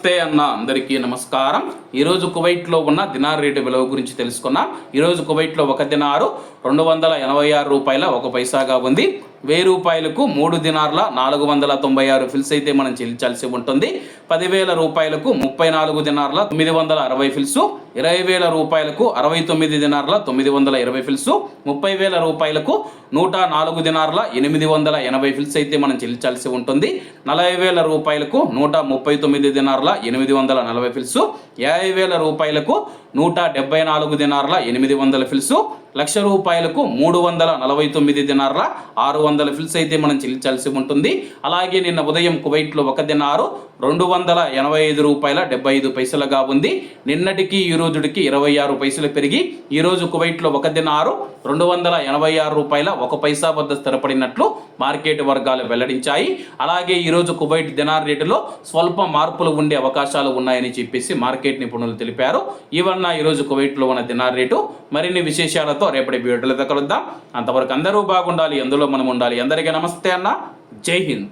నమస్తే అన్న అందరికీ నమస్కారం. ఈరోజు కువైట్లో ఉన్న దినార్ రేటు విలువ గురించి తెలుసుకున్నాం. ఈరోజు కువైట్లో ఒక దినారు రెండు వందల ఎనభై ఆరు రూపాయల ఒక పైసాగా ఉంది. వెయ్యి రూపాయలకు మూడు దినార్ల నాలుగు వందల తొంభై ఆరు ఫిల్స్ అయితే మనం చెల్లించాల్సి ఉంటుంది. పదివేల రూపాయలకు ముప్పై నాలుగు దినార్ల తొమ్మిది వందల అరవై ఫిల్స్ ఇరవై వేల రూపాయలకు అరవై తొమ్మిది దినార్ల తొమ్మిది వందల ఇరవై ఫిల్స్ ముప్పై వేల రూపాయలకు నూట నాలుగు దినార్ల ఎనిమిది వందల ఎనభై ఫిల్స్ అయితే మనం చెల్లించాల్సి ఉంటుంది. నలభై వేల రూపాయలకు నూట ముప్పై తొమ్మిది దినార్ల ఎనిమిది వందల నలభై ఫిల్స్ యాభై వేల రూపాయలకు నూట డెబ్బై నాలుగు దినార్ల ఎనిమిది వందల ఫిల్స్ లక్ష రూపాయలకు మూడు వందల నలభై తొమ్మిది దినార్ల ఆరు వందల ఫిల్స్ అయితే మనం చెల్లించాల్సి ఉంటుంది. అలాగే నిన్న ఉదయం కువైట్లో ఒక దినారు రెండు వందల ఎనభై ఐదు రూపాయల డెబ్బై ఐదు పైసలుగా ఉంది. నిన్నటికి ఈ రోజుడికి ఇరవై ఆరు పైసలు పెరిగి ఈ రోజు కువైట్లో ఒక దినారు రెండు వందల ఎనభై ఆరు రూపాయల ఒక పైసా వద్ద స్థిరపడినట్లు మార్కెట్ వర్గాలు వెల్లడించాయి. అలాగే ఈరోజు కువైట్ దినార్ రేటులో స్వల్ప మార్పులు ఉండే అవకాశాలు ఉన్నాయని చెప్పేసి మార్కెట్ నిపుణులు తెలిపారు. ఇవన్న ఈరోజు కువైట్లో ఉన్న దినార్ రేటు. మరిన్ని విశేషాలతో రేపటి వీడియోలతో కలుద్దాం. అంతవరకు అందరూ బాగుండాలి అందులో మనం ఉండాలి. అందరికీ నమస్తే అన్న. జై హింద్.